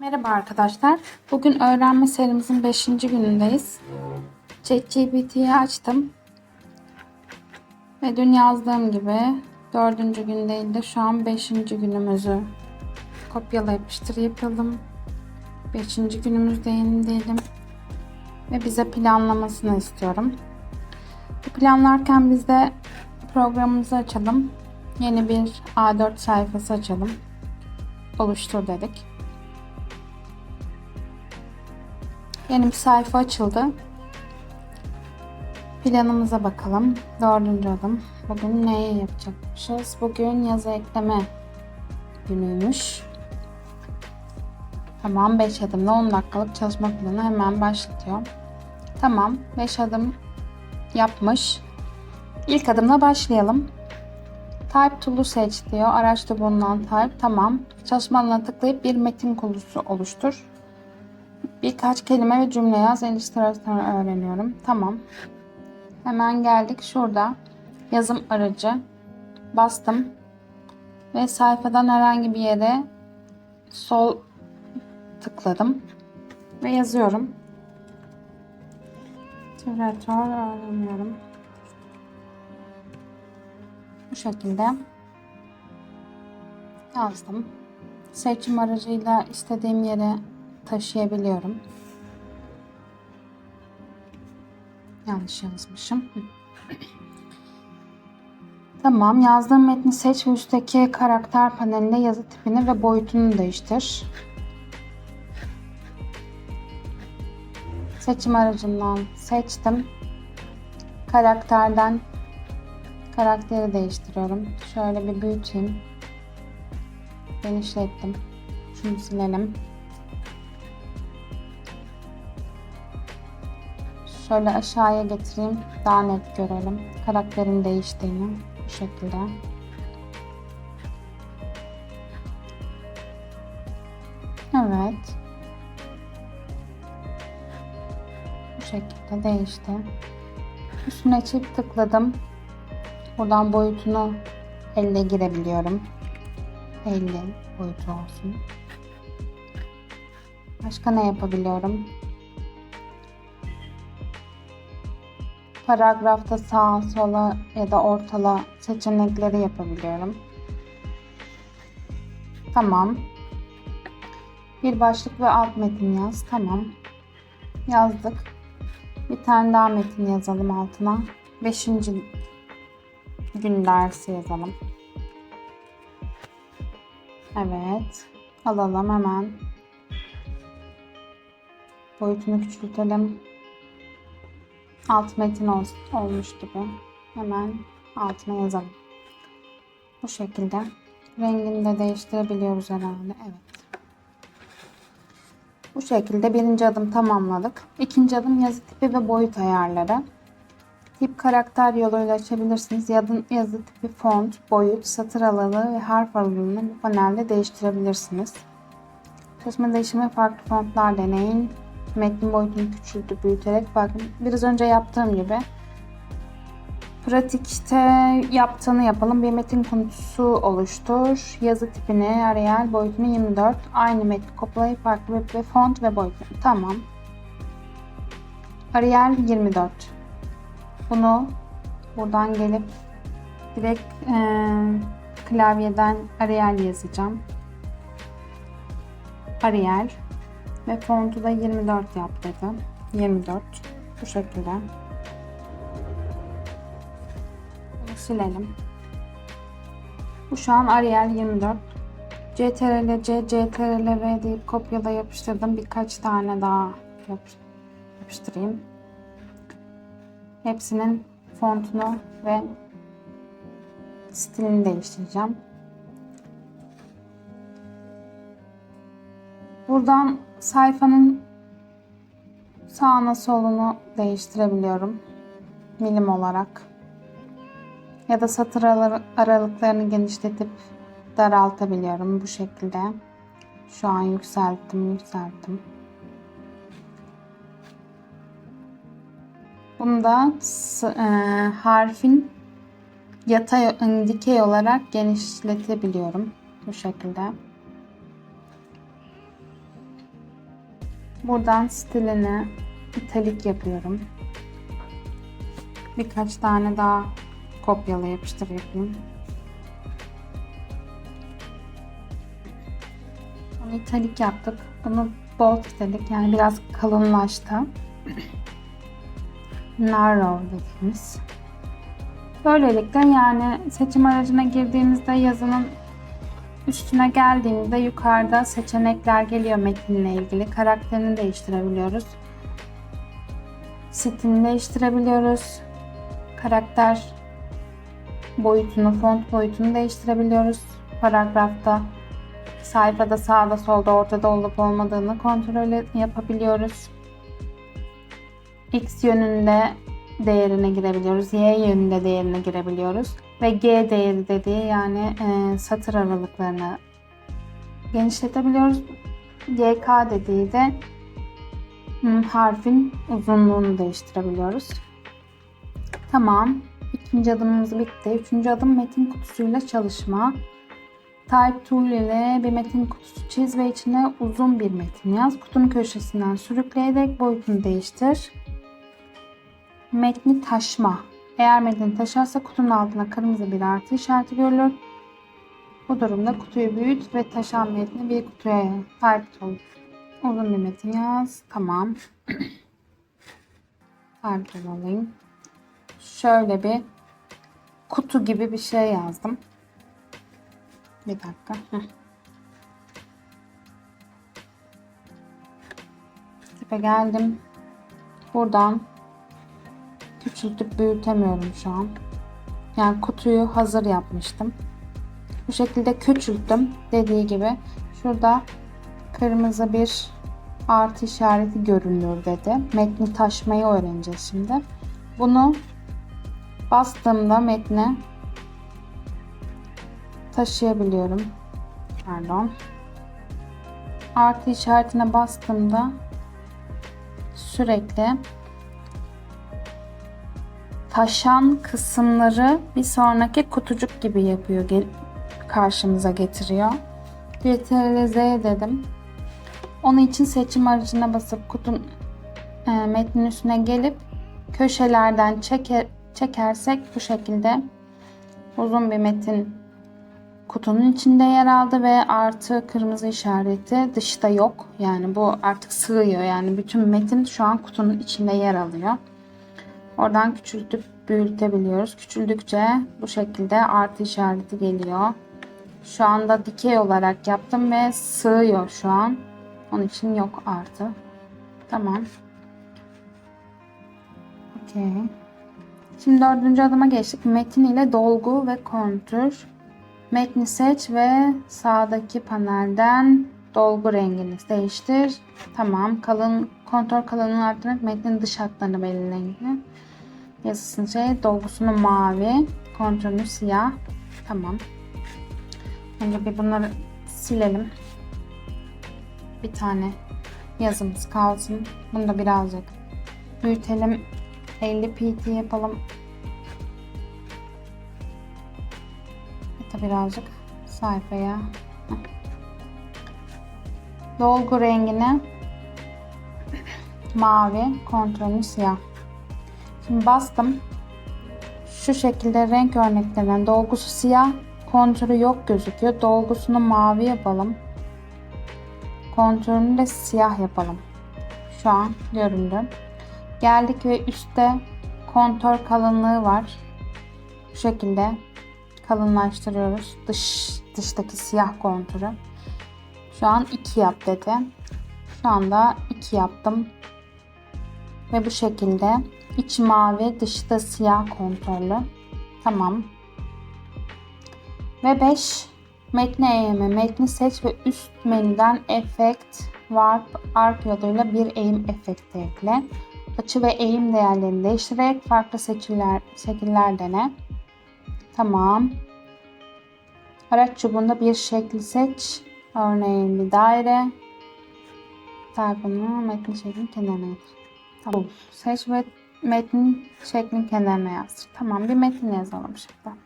Merhaba arkadaşlar. Bugün öğrenme serimizin 5. günündeyiz. ChatGPT'yi açtım. Ve dün yazdığım gibi 4. gün değil de şu an 5. günümüzü kopyala yapıştır yapalım. 5. günümüzdeyim diyelim. Ve bize planlamasını istiyorum. Bu planlarken biz de programımızı açalım. Yeni bir A4 sayfası açalım. Oluştur dedik. Yeni bir sayfa açıldı. Planımıza bakalım. Dördüncü adım. Bugün neyi yapacakmışız? Bugün yazı ekleme günüymüş. Tamam 5 adımda 10 dakikalık çalışma planı hemen başlatıyor. Tamam 5 adım yapmış. İlk adımla başlayalım. Type tool'u seç diyor. Araçta bulunan type. Tamam. Çalışma alanına tıklayıp bir metin kolusu oluştur. Birkaç kelime ve cümle yaz. Illüstrasyon öğreniyorum. Tamam. Hemen geldik. Şurada yazım aracı. Bastım. Ve sayfadan herhangi bir yere sol tıkladım. Ve yazıyorum. Illüstrasyon öğreniyorum. Bu şekilde yazdım. Seçim aracıyla istediğim yere taşıyabiliyorum. Yanlış yazmışım. tamam. Yazdığım metni seç ve üstteki karakter panelinde yazı tipini ve boyutunu değiştir. Seçim aracından seçtim. Karakterden karakteri değiştiriyorum. Şöyle bir büyüteyim. Genişlettim. Şunu silelim. Şöyle aşağıya getireyim. Daha net görelim. Karakterin değiştiğini. Bu şekilde. Evet. Bu şekilde değişti. Üstüne çift tıkladım. Buradan boyutunu 50 girebiliyorum. 50 boyutu olsun. Başka ne yapabiliyorum? Paragrafta sağa sola ya da ortala seçenekleri yapabiliyorum. Tamam. Bir başlık ve alt metin yaz. Tamam. Yazdık. Bir tane daha metin yazalım altına. Beşinci gün dersi yazalım. Evet. Alalım hemen. Boyutunu küçültelim. Alt metin ol, olmuş gibi. Hemen altına yazalım. Bu şekilde. Rengini de değiştirebiliyoruz herhalde. Evet. Bu şekilde birinci adım tamamladık. İkinci adım yazı tipi ve boyut ayarları. Tip karakter yoluyla açabilirsiniz. Yazı, yazı tipi font, boyut, satır aralığı ve harf aralığını bu panelde değiştirebilirsiniz. Çalışma değişimi farklı fontlar deneyin. Metnin boyutunu küçültüp büyüterek bakın. Biraz önce yaptığım gibi pratikte yaptığını yapalım. Bir metin konusu oluştur. Yazı tipini, Arial boyutunu 24. Aynı metni kopyalayıp farklı bir font ve boyut. Tamam. Arial 24. Bunu buradan gelip direkt e, klavyeden Arial yazacağım. Arial ve fontu da 24 yap dedi. 24 bu şekilde. Bunu silelim. Bu şu an Arial 24. CTRL C, CTRL V deyip kopyala yapıştırdım. Birkaç tane daha yapıştırayım. Hepsinin fontunu ve stilini değiştireceğim. Buradan sayfanın sağına solunu değiştirebiliyorum. Milim olarak. Ya da satır aralıklarını genişletip daraltabiliyorum bu şekilde. Şu an yükselttim, yükselttim. Bunda e, harfin yatay dikey olarak genişletebiliyorum bu şekilde. Buradan stilini italik yapıyorum. Birkaç tane daha kopyala yapıştır yapayım. Bunu italik yaptık. Bunu bold dedik. Yani biraz kalınlaştı. Narrow dediğimiz. Böylelikle yani seçim aracına girdiğimizde yazının üstüne geldiğimizde yukarıda seçenekler geliyor metinle ilgili. Karakterini değiştirebiliyoruz. Stilini değiştirebiliyoruz. Karakter boyutunu, font boyutunu değiştirebiliyoruz. Paragrafta sayfada sağda solda ortada olup olmadığını kontrol yapabiliyoruz. X yönünde değerine girebiliyoruz. Y yönünde değerine girebiliyoruz. Ve G değeri dediği yani e, satır aralıklarını genişletebiliyoruz. GK dediği de harfin uzunluğunu değiştirebiliyoruz. Tamam. İkinci adımımız bitti. Üçüncü adım metin kutusuyla çalışma. Type Tool ile bir metin kutusu çiz ve içine uzun bir metin yaz. Kutunun köşesinden sürükleyerek boyutunu değiştir. Metni taşıma. Eğer metin taşarsa kutunun altına kırmızı bir artı işareti görülür. Bu durumda kutuyu büyüt ve taşan metni bir kutuya. Type Tool. Uzun bir metin yaz. Tamam. Type Tool alayım. Şöyle bir kutu gibi bir şey yazdım. Bir dakika. Heh. Tipe geldim. Buradan küçültüp büyütemiyorum şu an. Yani kutuyu hazır yapmıştım. Bu şekilde küçülttüm. Dediği gibi şurada kırmızı bir artı işareti görünüyor dedi. Metni taşmayı öğreneceğiz şimdi. Bunu bastığımda metne taşıyabiliyorum. Pardon. Artı işaretine bastığımda sürekli taşan kısımları bir sonraki kutucuk gibi yapıyor. Karşımıza getiriyor. Ctrl Z dedim. Onun için seçim aracına basıp kutun e, metnin üstüne gelip köşelerden çeker, çekersek bu şekilde uzun bir metin kutunun içinde yer aldı ve artı kırmızı işareti dışta yok. Yani bu artık sığıyor. Yani bütün metin şu an kutunun içinde yer alıyor. Oradan küçültüp büyütebiliyoruz. Küçüldükçe bu şekilde artı işareti geliyor. Şu anda dikey olarak yaptım ve sığıyor şu an. Onun için yok artı. Tamam. Okey. Şimdi dördüncü adıma geçtik. Metin ile dolgu ve kontür. Metni seç ve sağdaki panelden dolgu rengini değiştir. Tamam. Kalın kontör kalınlığını arttırarak metnin dış hatlarını belirleyin. Yazısını şey, dolgusunu mavi, kontürünü siyah. Tamam. Önce bir bunları silelim. Bir tane yazımız kalsın. Bunu da birazcık büyütelim. 50 pt yapalım. Hatta birazcık sayfaya. Dolgu rengini mavi, kontrolünü siyah. Şimdi bastım. Şu şekilde renk örneklerinden dolgusu siyah, kontürü yok gözüküyor. Dolgusunu mavi yapalım. Kontürünü de siyah yapalım. Şu an göründü. Geldik ve üstte kontör kalınlığı var. Bu şekilde kalınlaştırıyoruz. Dış dıştaki siyah kontürü. Şu an 2 yap dedi. Şu anda 2 yaptım. Ve bu şekilde iç mavi dışta siyah kontörlü. Tamam. Ve 5 metni eğimi. Metni seç ve üst menüden efekt, warp, arc yoluyla bir eğim efekti ekle. Açı ve eğim değerlerini değiştirerek farklı seçiler, şekiller dene. Tamam. Araç çubuğunda bir şekli seç. Örneğin bir daire. Tarifini metnin şeklin kenarına getir. Tamam. Seç ve metnin şeklin kenarına yazdır. Tamam bir metin yazalım şimdi.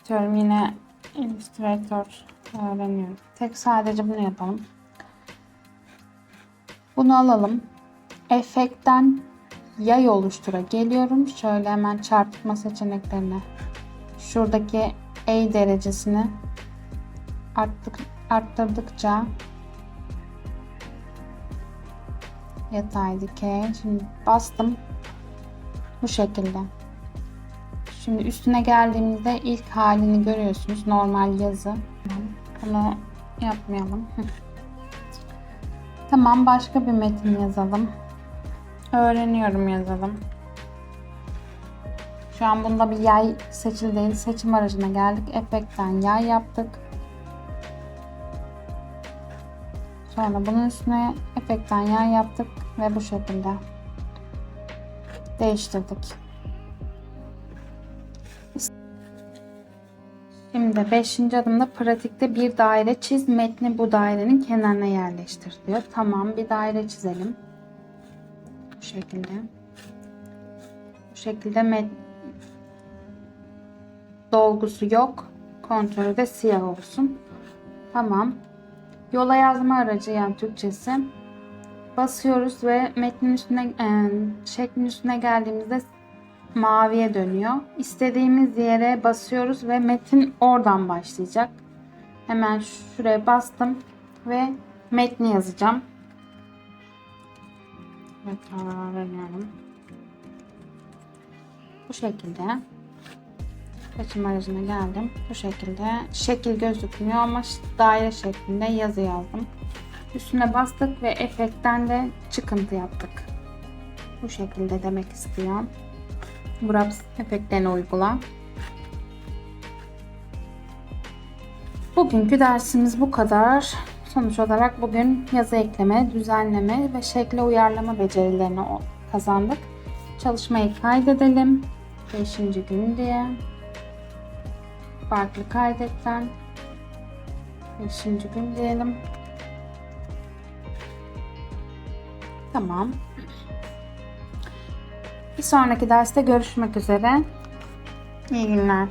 Atıyorum yine Illustrator öğreniyorum. Tek sadece bunu yapalım. Bunu alalım. Efektten yay oluştura geliyorum. Şöyle hemen çarpıtma seçeneklerine. Şuradaki A derecesini arttık, arttırdıkça yatay dikey. Şimdi bastım. Bu şekilde. Şimdi üstüne geldiğimizde ilk halini görüyorsunuz. Normal yazı. Bunu yapmayalım. Tamam başka bir metin yazalım. Öğreniyorum yazalım. Şu an bunda bir yay seçili değil. Seçim aracına geldik. Efektten yay yaptık. Sonra bunun üstüne efektten yay yaptık ve bu şekilde değiştirdik. Şimdi 5. adımda pratikte bir daire çiz. Metni bu dairenin kenarına yerleştir diyor. Tamam bir daire çizelim. Bu şekilde. Bu şekilde met dolgusu yok. Kontrolü de siyah olsun. Tamam. Yola yazma aracı yani Türkçesi. Basıyoruz ve metnin üstüne e, şeklin üstüne geldiğimizde maviye dönüyor. İstediğimiz yere basıyoruz ve metin oradan başlayacak. Hemen şuraya bastım ve metni yazacağım. Evet. Bu şekilde seçim aracına geldim. Bu şekilde şekil gözükmüyor ama daire şeklinde yazı yazdım. Üstüne bastık ve efektten de çıkıntı yaptık. Bu şekilde demek istiyor. Wraps efektlerini uygula. Bugünkü dersimiz bu kadar. Sonuç olarak bugün yazı ekleme, düzenleme ve şekle uyarlama becerilerini kazandık. Çalışmayı kaydedelim. 5. gün diye. Farklı kaydetten. 5. gün diyelim. Tamam. Bir sonraki derste görüşmek üzere. İyi günler.